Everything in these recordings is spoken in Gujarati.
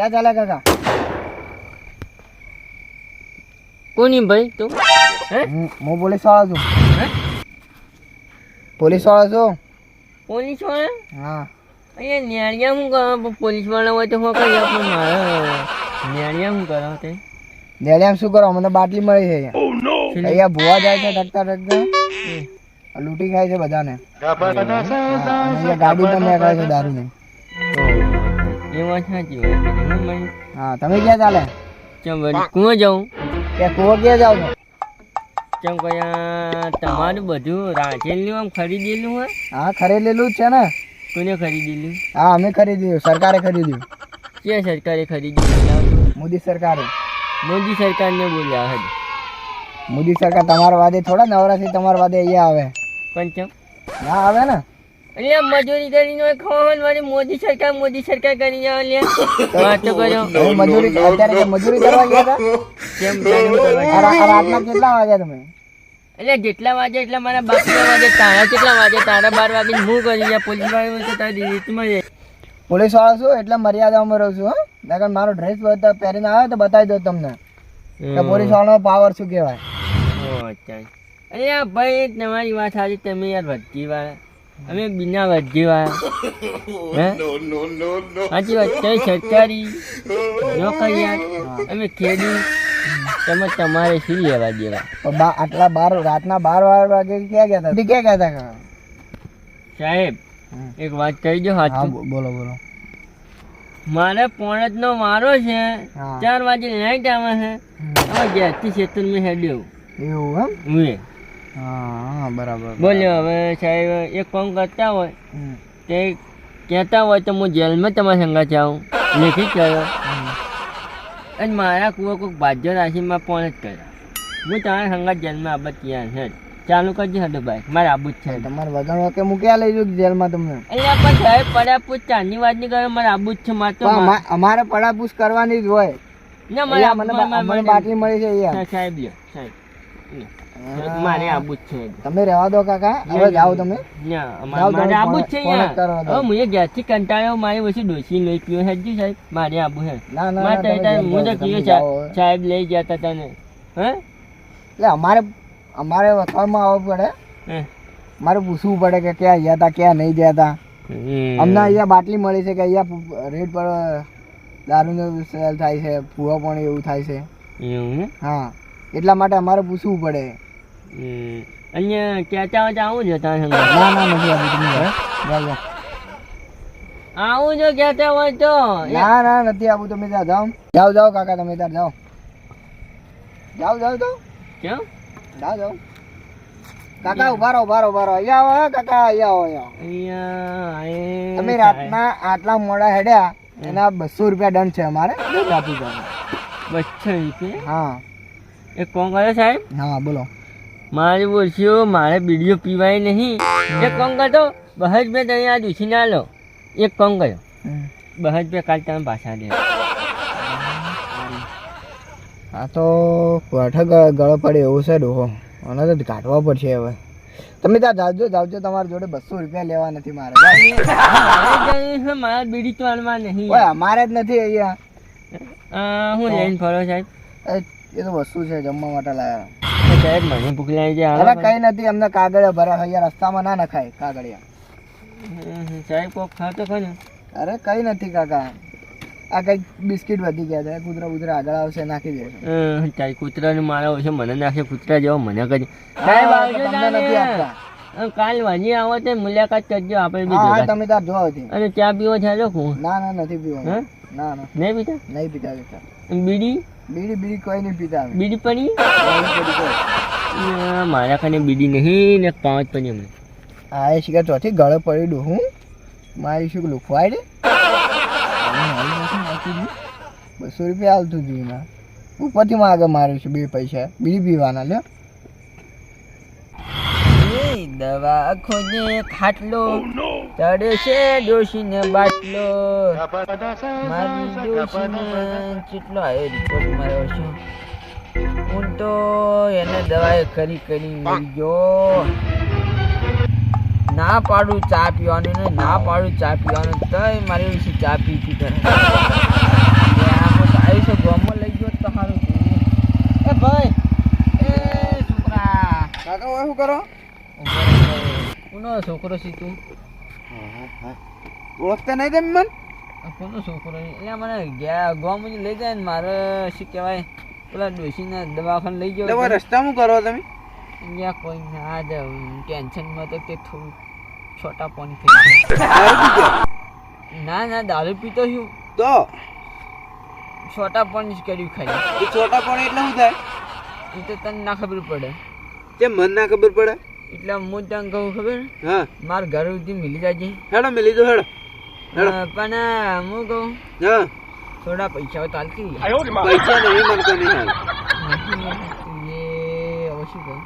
ક્યાં ચાલે કાકા? કોની ભાઈ તું? હું? હું પોલીસ વાળો છું. પોલીસ વાળો છું? પોલીસવાળા હા. અહીંયા ન્યાળિયા શું કરો પોલીસવાળા હોય તો હું કઈ આપણે મારે? ન્યાળિયા શું કરો તે? ડેડિયામ શું કરો? મને બાટલી મળી છે અહીંયા. અહીંયા ભૂવા જાય છે ટકતા ટકતા લૂંટી ખાય છે બધાને. હા, ગાડી પણ નીકળે છે દારૂની. એ વાત સાચી હોય હું તમે ક્યાં ચાલે? ચમ વળી કું જાઉં? કે કુવો ક્યાં જાવ છો? ચમ કયા તમારું બધું રાખેલું આમ ખરીદેલું હોય? હા ખરીદેલું જ છે ને. કોને ખરીદેલું? હા અમે ખરીદ્યું સરકારે ખરીદ્યું. કે સરકારે ખરીદ્યું? મોદી સરકારે. મોદી સરકારને બોલ્યા હજી. મોદી સરકાર તમારા વાદે થોડા નવરાથી તમારા વાદે અહીંયા આવે. પણ કેમ ના આવે ને? અલ્યા મજૂરી કરીને હોય ખાવાનું વાળી મોદી સરકાર મોદી સરકાર કરી જાવ અલ્યા વાતો કર્યો મજૂરી અત્યારે મજૂરી કરવા ગયા હતા કેમ રાતના કેટલા વાગ્યા તમે? એટલે જેટલા વાગે એટલા મારા બાપના વાગે તારા કેટલા વાગે? તારા બાર વાગે હું કરી ગયા પોલીસ વાળો તો તારી રીતમાં જ પોલીસ વાળો છું એટલે મર્યાદામાં રહું છું હા. નકર મારો ડ્રેસ બધા પહેરીને આવે તો બતાવી દો તમને. કે પોલીસ વાળાનો પાવર શું કહેવાય? અરે ભાઈ તમારી વાત સાચી તમે યાર ભટકી વાળા અમે બિના વાત જેવા. હે? સાચી વાત કઈ સરકારી નોકરી યાર અમે ખેડી તમે તમારે શું લેવા જેવા બા આટલા બાર રાતના બાર બાર વાગે ક્યાં ગયા હતા? ક્યાં ગયા હતા? સાહેબ એક વાત કહી દો હા સાચું બોલો બોલો. મારે પોણજ નો મારો છે ચાર વાગે લાઈટ આવે છે. હવે ગેસથી ખેતર મેં હેડ્યો. એવું એમ? હું હા બરાબર બોલ્યો હવે સાહેબ એક કામ કરતા હોય. તે કહેતા હોય તો હું જેલમાં તમારા સંગા જાઉં લેખી કર્યો. અને મારા કુવો કોઈક ભાજ્ય રાશિમાં પણ જ કર્યા. હું તમારા સંગા જેલમાં આબત ત્યાં છે. ચાલુ કરજો હડો ભાઈ મારે આબુ જ છે તમારે વગર વાકે હું ક્યાં લઈ જાઉં જેલમાં તમને. એટલે પણ સાહેબ પડાપૂછ પૂછ ચાંદની વાત નહીં કરે મારે આબુ જ છે મારે તો અમારે પડાપૂછ કરવાની જ હોય. ના મને બાટલી મળી છે સાહેબ લ્યો સાહેબ. મારે આબુ જ છે. તમે રહેવા દો કાકા હવે જાઓ તમે. મારે આબુ જ છે યાર મુએ ઘેરથી કંટાળ્યો મારી પછી ડોસી લઈ પીઓ હેજી સાહેબ. મારે આબુ હે ના ના, તો હું તો કીધું સાહેબ લઈ ગયા તા તને. હે? એટલે અમારે અમારે વખતમાં આવવું પડે. મારે પૂછવું પડે કે ક્યાં ગયા હતા ક્યાં નહીં ગયા હતા અમને અહીંયા બાટલી મળી છે કે અહીંયા રેટ પર દારૂનો સેલ થાય છે ફૂવા પણ એવું થાય છે. એવું હા. એટલા માટે અમારે પૂછવું પડે. અહીંયા ક્યાં તો આવું છે. તારા ના ના નથી આવતું તમે. જાઓ જાઓ. આવું જો કહેતા હોય તો. ના ના નથી આવું તમે ત્યાં જાઓ. જાઓ જાઓ કાકા તમે ત્યાં જાઓ. જાઓ જાઓ તો. કેમ? જાઓ જાઓ. કાકા ઊભા રહો ઊભા રહો ઊભા રહો. અહીંયા આવો કાકા અહીંયા આવો અહીંયા તમે રાતના આટલા મોડા હેડ્યા એના બસો રૂપિયા દંડ છે અમારે. આપી દો. હા. એક કોણ કરે સાહેબ? હા બોલો. મારે બોલશો મારે બીડીઓ પીવાય નહીં. એક કોણ કરતો બહજ બે તને આ દૂસી ના લો. એક કોણ કર્યો. બહજ બે કાલ તમે પાછા દે આ તો પઠ ગળો પડે એવું છે ડોહો. મને તો કાઢવા પડશે હવે. તમે ત્યાં જાવજો જાવજો તમારા જોડે બસો રૂપિયા લેવા નથી મારે. મારા બીડી તોડવા નહીં. ઓય અમારે જ નથી અહીંયા. હું લઈને ફરો સાહેબ. એ તો વસ્તુ છે જમવા માટે લાયા. તો સાહેબ મને ભૂખ લાગી હવે કઈ નથી અમને કાગળિયા ભરા અહીંયા રસ્તામાં ના નખાય કાગળિયા. સાહેબ કોક ખાતો ખરું. અરે કઈ નથી કાકા. આ કંઈક બિસ્કિટ વધી ગયા છે કૂતરા કૂતરા આગળ આવશે નાખી દેશે. તારી કૂતરાને મારા છે મને નાખે કૂતરા જેવો મને કરી સાહેબ આવજો તમને નથી આપતા. કાલ વાજી આવો તો મુલાકાત કરજો આપણે બી હા તમે ત્યાં જો હતી અને ચા પીવો છે જો હું. ના ના નથી પીવો? ના ના. નહીં પીતા? નહીં પીતા બીડી? બીડી બીડી કોઈ નહીં પીતા. બીડી પડી? મારા ખાને બીડી નહીં ને પાંચ પડી હમણાં આ એ શિકાર ચોથી ગળે પડી ડોહું મારી શું લુખવાય રે? બસો રૂપિયા હાલતું હતું એમાં. ઉપરથી માગે મારું છું બે પૈસા. બીડી પીવાના લ્યો. દવા ખોજે ખાટલો ચડે છે ડોશીને બાટલો. મારી ડોશીને કેટલો આવ્યો રિપોર્ટ માર્યો છે. હું તો એને દવાએ કરી કરી મરી ગયો. ના પાડું ચા પીવાનું ને ના પાડું ચા પીવાનું તોય મારી વિશે ચા પી પી કરે લઈ ગયો તો સારું એ ભાઈ એ છોકરા. કાકા શું કરો? કોનો છોકરો છે તું? ઓળખતા નહીં તેમ મન? કોનો છોકરો છે? એટલે મને ગયા ગામ લઈ જાય ને મારે શું કહેવાય? પેલા ડોશીના દવાખાને લઈ ગયો રસ્તા શું કરો તમે? અહીંયા કોઈ ના જ ટેન્શનમાં તો તે થોડું છોટા પાણી થઈ ના ના દારૂ પીતો છું. તો? છોટા પાણી જ કર્યું ખાલી. એ છોટા પણ એટલે શું થાય? એ તો તને ના ખબર પડે. તે મન ના ખબર પડે? એટલે હું તને કહું ખબર? હા. મારા ઘર સુધી મિલી જાય હેડો મિલી દો હેડો. પણ હું કહું? હા. થોડા પૈસા તો હાલતી પૈસા નહીં મને નહીં એ હવે શું કહું?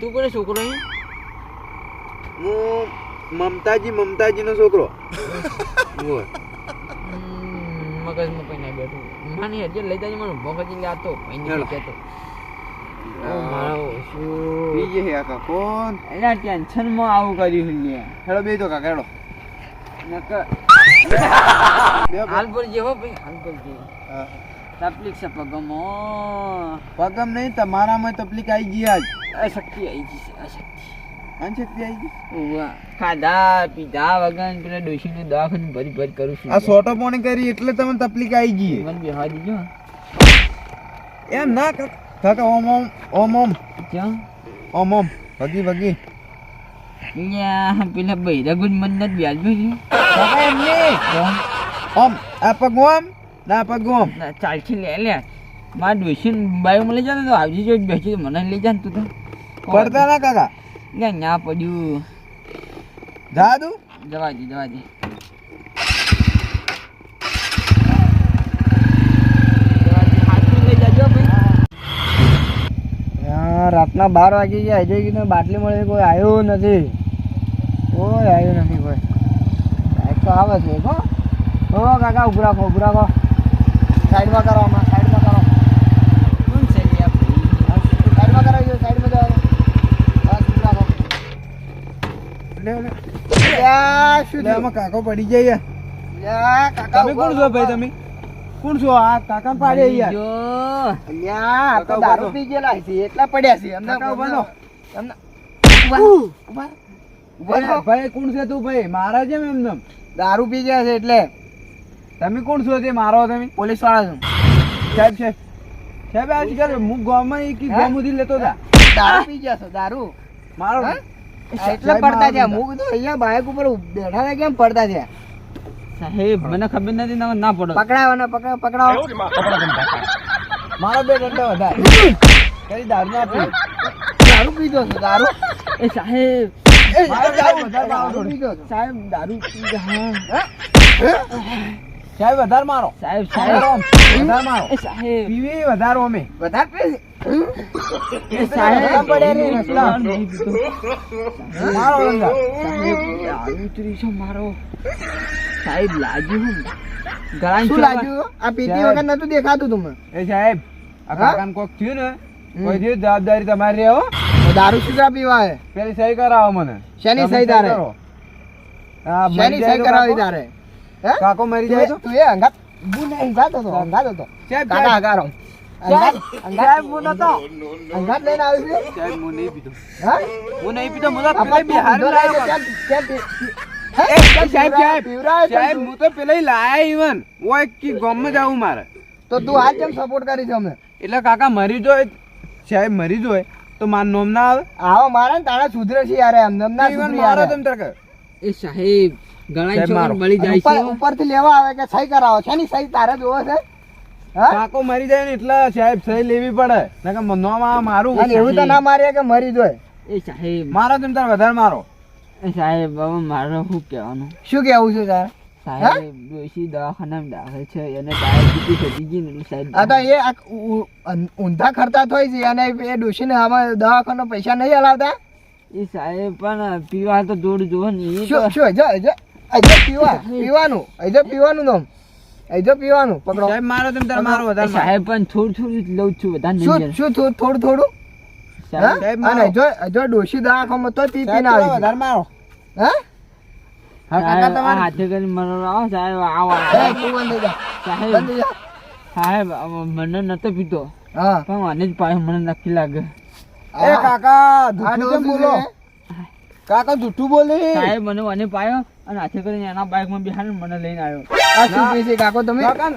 તું કોને છોકરો હું? મમતાજી મમતાજીનો છોકરો. હમ, મગજમાં કઈ ના બેઠું. માની હજી લઈ જાય મને ઊભો કરી લે આ તો. કઈ કહેતો મારો બીજે હે કાકા કોણ? એના ટેન્શનમાં આવું કર્યું હેડો બે તો કાકા હેડો નકર. બે હાલ પર જેવો ભાઈ હા. તકલીફ છે પગમાં. પગમ નહીં તમારામાં તકલીફ આવી ગઈ આજ. અશક્તિ આવી ગઈ છે અશક્તિ. અનશક્તિ આવી ગઈ. ખાધા પીધા વગર પેલા ડોશીને દવાખાને ભરી ભરી કરું છું. આ સોટો પોણી કરી એટલે તમને તકલીફ આવી ગઈ મને બેહવા દીજો. એમ ના કાકા ઓમ ઓમ ઓમ ઓમ. ક્યાં? ઓમ ઓમ. ભગી ભગી. પેલા બૈરા ગુજ મન નથી વ્યાજ્યું છે કાકા એમ નહીં ઓમ આ પગ ઓમ ના પગ ઓમ ના, ચાલથી લે લે મારા ડોશીને બાઈકમાં લઈ જાય ને તો આવજી જો બેસી મને લઈ જા ને તું તો પડતા ના કાકા ન્યા પડ્યું જાદુ જવા દે જવા દે જવા દે. હાથમાં લઈ જાજો ભાઈ રાતના બાર વાગી ગયા હજુ કીધું બાટલી મળે કોઈ આવ્યો નથી. કોઈ આવ્યો નથી કોઈ. સાહેબ તો આવે છે કો હો કાકા ઉભરા રાખો ઉભરા રાખો. સાઈડમાં કરો આમાં સાઈડમાં કરો. સાઈડમાં કરાવી સાઈડમાં જવા દો બસ ઉભું રાખો. લ્યા, શું થયું? કાકો પડી જાય કાકા કોણ છો ભાઈ તમે? કોણ છો? આ કાકા પાડે યાર. જો તો દારૂ પી ગયેલા છે એટલા પડ્યા છે. અમને બોલો. ભાઈ કોણ છે તું ભાઈ? મારા છે એમને દારૂ પી ગયા છે એટલે. તમે કોણ છો તે મારો તમે? પોલીસવાળા છો. સાહેબ સાહેબ. સાહેબ આજકાલ હું ગામમાં એક હે? લેતો હતા દારૂ પી ગયા છો દારૂ? મારો એટલે પડતા છે હું કીધું અહીંયા બાઇક ઉપર બેઠા હતા કેમ પડતા છે સાહેબ મને ખબર નથી ના ના પડો. પકડાવો ને પકડાવો પકડાવો. મારો બે ઘંટા વધારે. કઈ દારૂ ના પી. દારૂ પીધો છે દારૂ? એ સાહેબ. સાહેબ દારૂ સાહેબ વધારે મારો. સાહેબ સાહેબ. વધારે મારો. એ સાહેબ. પીવી વધારો અમે વધારે પી સાહેબ. રે, રસ્તા. મારો દંડા સાહેબ દારૂ ઉતરી છે મારો. સાહેબ લાગ્યું હું. ગળામાં શું લાગ્યું? આ પીટી વખત નતું દેખાતું તમને એ સાહેબ આ કાકાને કોક થયું ને કોઈ થયું જવાબદારી તમારી હો. દારૂ શું કામ પીવા હે? પેલી સહી કરાવો મને. શેની સહી તારે? શેની સહી કરાવી તારે? કાકો મરી જાય તો? તું એ અંગાત બુને અંગાત હતો અંગાત હતો. સાહેબ, કાકા સાહેબ. અંગાત અંગાત સાહેબ, અંગાત લઈને આવી છે. સાહેબ, હું નહીં પીતો. હા? હું નહીં પીતો, હું તો આપણે પેલા બિહાર લાયો કેમ સાહેબ, સાહેબ. સાહેબ, તું? હું તો પેલા લાયા ઈવન. ઓય કે ગામમાં જાવું મારે. તો તું હાલ કેમ સપોર્ટ કરી છે અમને? એટલે કાકા મરી જોય સાહેબ મરી જોય તો મારું નામ ના આવે? આવો મારે ને તારા સુધરે છે યાર એમ એમ ના સુધરી મારો યાર. તેમ એ સાહેબ ગળામાં સાહેબ, બળી જાય ઉપરથી લેવા આવે કે સહી કરાવો? છે ની સહી? તારે જોવો છે? હા? કાકો મરી જાય ને એટલે સાહેબ સહી લેવી પડે. નકર નામ આ મારું એવું તો ના મારીએ કે મરી જોય. એ સાહેબ. મારો તમ તાર વધારે મારો. સાહેબ હવે મારે શું કહેવાનું? શું કેવું છે તારે? સાહેબ ડોશી દવાખાનામાં દાખલ છે એને ડાયાબિટીસ હતી ગઈ ને સાહેબ આ તો એ ઊંધા ખર્ચા થાય છે અને એ ડોશીને આમાં દવાખાનો પૈસા નહીં હલાવતા? એ સાહેબ પણ પીવા તો દોડ જોવો ને શું શું હજો હજો પીવા પીવાનું હજો પીવાનું નામ હજો પીવાનું પકડો. સાહેબ મારો તમે તારે મારો વધારે સાહેબ પણ થોડું થોડું જ લઉં છું વધારે શું શું થોડું થોડું? અને ડોશી દવાખામાં તો પી સાહેબ, પીને આવી વધારે મારો હા? હા કાકા તમારે હાથે કરીને મરો આવો સાહેબ આવો. એ, તું બંધ થઈ જા. સાહેબ બંધ થઈ જા. સાહેબ મને નતો પીતો હા. પણ મને જ પાયો મને નક્કી લાગે. એ કાકા જૂઠું બોલો? કાકા જૂઠું બોલી. સાહેબ મને મને પાયો અને હાથે કરીને એના બાઇકમાં બિહાર મને લઈને આવ્યો. આ શું કહે છે? કાકો તમે કાકા.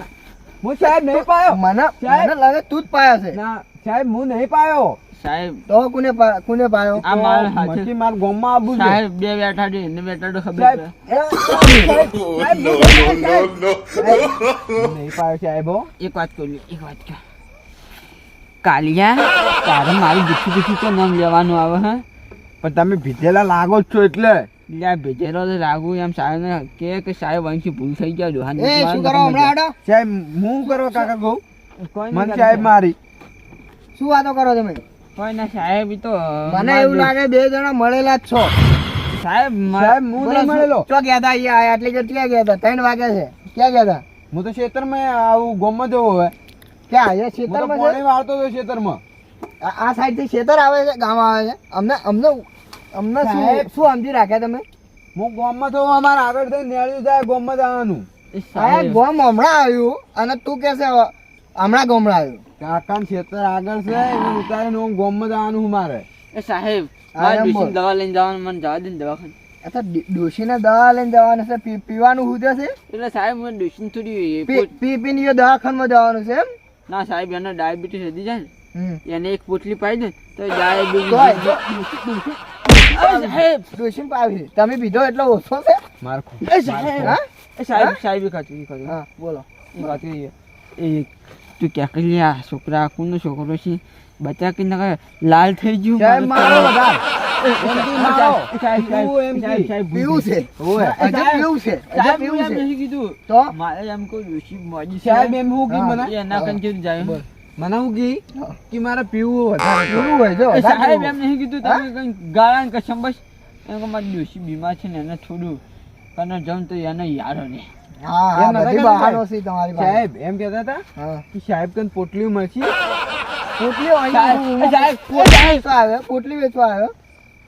હું સાહેબ નહીં પાયો. મને મને લાગે તું જ પાયો છે. ના સાહેબ હું નહીં પાયો. સાહેબ. તો કોને કોને પાયો? આ મારા હાથે. મારા ગામમાં આવું છે. સાહેબ બે બેઠા છે ને બેઠા તો ખબર. છે. નહીં પાયો સાહેબ હો. એક વાત કહું એક વાત કહું કાલિયા તારે મારું દુઃખી દુઃખી તો નામ લેવાનું આવે હે? પણ તમે ભીધેલા લાગો જ છો એટલે. એટલે આ ભેજેલો તો રાગુ એમ સાહેબ કે કે સાહેબ અહીંથી ભૂલ થઈ ગયા દોહાન એ શું કરો હમણાં હાડો? સાહેબ હું કરવા કાકા કહું? કોઈ સાહેબ મારી. શું વાતો કરો તમે? કોઈ ના સાહેબ તો મને એવું લાગે બે જણા મળેલા જ છો. સાહેબ સાહેબ હું નહીં મળેલો. ચો ગયા હતા અહીંયા? આયા એટલે કે ક્યાં ગયા હતા ત્રણ વાગે છે. ક્યાં ગયા હતા હું તો ખેતરમાં આવું ગામમાં જવો હવે. ક્યાં? અહીંયા ખેતરમાં પાણી વાળતો હતો ખેતરમાં આ- આ સાઈડથી ખેતર આવે છે? ગામ આવે છે? અમને અમને અમને શું સાહેબ. શું સમજી રાખ્યા તમે? હું ગોમમાં તો અમારે આગળ થઈ નેળ્યું જાય ગોમમાં જવાનું. સાહેબ. સાહેબ ગોમ હમણાં આવ્યું અને તું કે છે હમણાં ગોમડા આવ્યું. કાકા ખેતર આગળ છે એને ઉતારીને હું ગોમમાં જવાનું હું મારે. એ સાહેબ. દવા લઈને જવાનું મને જવા દે ને દવાખાને. અચ્છા ડોશીને દવા લઈને જવાનું છે પીવાનું શું છે એટલે સાહેબ મને ડોશીને થોડી પી પી પીને એ દવાખાનામાં જવાનું છે એમ? ના સાહેબ એને ડાયાબિટીસ હતી જાય. ને. એને એક પોટલી પાડી દે તો ડાયાબિટીસ સાહેબ ડોશીને પાવી તમે પીધો એટલો ઓછો છે? મારે એ સાહેબ હા? એ સાહેબ સાહેબ એક હતું, હા બોલો. એક એ તું ક્યાં કરી આ છોકરા કોનો છોકરો છે? બચા કે ના લાલ થઈ ગયું? સાહેબ મારો કીધું. તો? મારે એમ કોઈ સાહેબ એમ હું કી મને એના કંઈ જાય? બોલ. મને હું કી? કે મારે પીવું વધારે. પીવું હોય જો સાહેબ એમ નહીં કીધું તમે કંઈ ગાળા ને કસમ બસ? એમ કે મારી ડોશી બીમાર છે ને એને થોડું કને જમ તો એને યાર ને. હા એમ હા નતા બધી કહેતા બહાનો છે તમારી પાસે. સાહેબ એમ કહેતા હતા કે સાહેબ કન પોટલીઓ મળશે? પોટલી આવ્યો? પોટલી વેચવા આવ્યો?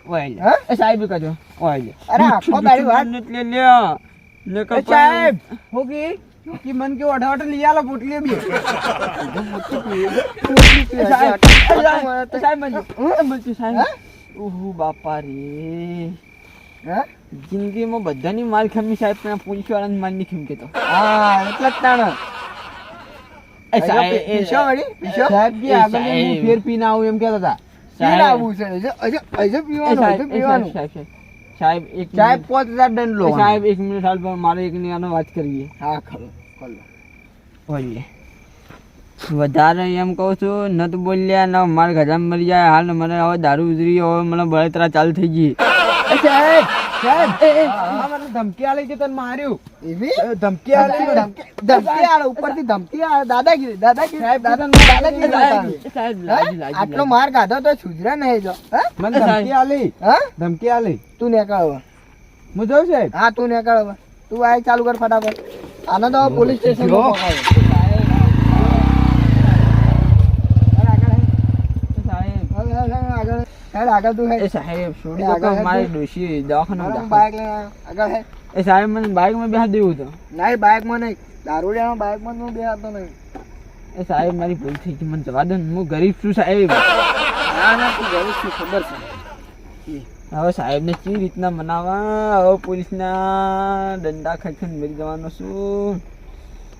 ઓય? સાહેબ કહેજો ઓય અરે આખો તારી વાત. એટલે લ્યો. ને સાહેબ હું કી? કે મન કે અઢા અઢા લઈ આલો પોટલીઓ બી? ઓહો બાપા રે. જિંદગીમાં બધાની માલ ખમી સાહેબ પણ પોલીસ વાળાની માલ નહીં ખમી કેતો હા એટલે જ તાણ. ફેર પીને આવું એમ કેતા હતા. પીવાનું પીવાનું. સાહેબ, એક સાહેબ. પાંચ હજાર દંડ લો સાહેબ એક મિનિટ હાલ પણ મારે એક આનો વાત કરવી હા ખરો ખરો. બોલીએ. વધારે એમ કહું છું ન તો બોલ્યા ન મારા ઘરમાં મરી જાય હાલ મને હવે દારૂ ઉતરી હવે મને બળતરા ચાલુ થઈ ગઈ. સાહેબ સાહેબ આ મને ધમકી આલી કે તને માર્યું. એવી? ધમકી આલી ધમકી ધમકી આલે ઉપરથી ધમકી આલે. દાદાગીરી દાદાગીરી. સાહેબ, દાદા- દાદાગીરી સાહેબ હા? લાજી, લાજી, આટલો. માર ખાધો તો સુધરા નહીં જો. મને ધમકી આલી. હા? ધમકી આલી. તું નીકળ. હું જાઉં સાહેબ? હા તું નીકળ. તું આ ચાલુ કર ફટાફટ. આનો તો પોલીસ સ્ટેશન જો. એ સાહેબ, આગળ આગળ તું એ હેડ. સાહેબ છોડી એ દો આગળ કે મારે હેડ. ડોશી દવાખાનામાં હું દાખલ. બાઇક લઈને આવ્યો. આગળ હેડ. એ સાહેબ મને બાઇકમાં બેસા દેવું હતું નહીં બાઇકમાં નહીં દારૂડિયામાં બાઇકમાં તું બેસતો નહીં એ સાહેબ મારી ભૂલ થઈ ગઈ મને જવા દો ને હું ગરીબ છું સાહેબ ના ના તું ગરીબ છું ખબર છે હવે સાહેબને કઈ રીતના મનાવવા હવે પોલીસના દંડા ખાઈને મરી જવાનો છું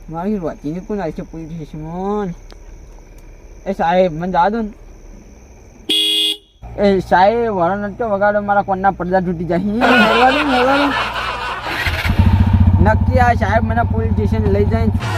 મારી વાતીને કોણ આવી છે પોલીસ સ્ટેશન એ સાહેબ મને જવા દો ને એ સાહેબ વાળો નતો વગાડો, મારા કોણના પડદા તૂટી જાય. નક્કી આ સાહેબ મને પોલીસ સ્ટેશન લઈ જાય